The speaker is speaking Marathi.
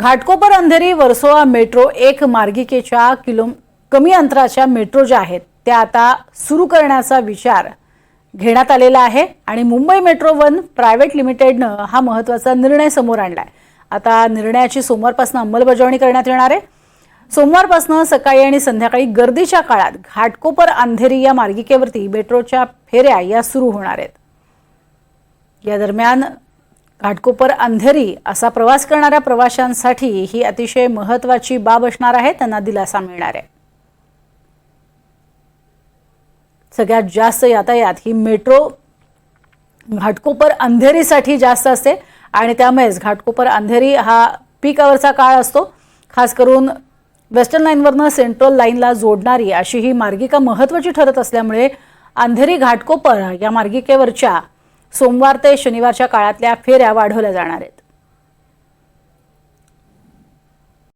घाटकोपर अंधेरी वर्सोवा मेट्रो एक मार्गिकेच्या किलो कमी अंतराच्या मेट्रो ज्या आहेत त्या आता सुरू करण्याचा विचार घेण्यात आलेला आहे. आणि मुंबई मेट्रो वन प्रायव्हेट लिमिटेडनं हा महत्त्वाचा निर्णय समोर आणलाय. आता निर्णयाची सोमवारपासून अंमलबजावणी करण्यात येणार आहे. सोमवारपासून सकाळी आणि संध्याकाळी गर्दीच्या काळात घाटकोपर अंधेरी या मार्गिकेवरती मेट्रोच्या फेऱ्या या सुरू होणार आहेत. या दरम्यान घाटकोपर अंधेरी असा प्रवास करणाऱ्या प्रवाशांसाठी ही अतिशय महत्वाची बाब असणार आहे त्यांना दिलासा मिळणार आहे. सगळ्यात जास्त यातायात ही मेट्रो घाटकोपर अंधेरीसाठी जास्त असते आणि त्यामुळेच घाटकोपर अंधेरी हा पीक आवरचा काळ असतो. खास करून वेस्टर्न लाईनवरनं सेंट्रल लाईनला जोडणारी अशी ही मार्गिका महत्त्वाची ठरत असल्यामुळे अंधेरी घाटकोपर या मार्गिकेवरच्या सोमवार ते शनिवारच्या काळातल्या फेऱ्या वाढवल्या जाणार आहेत.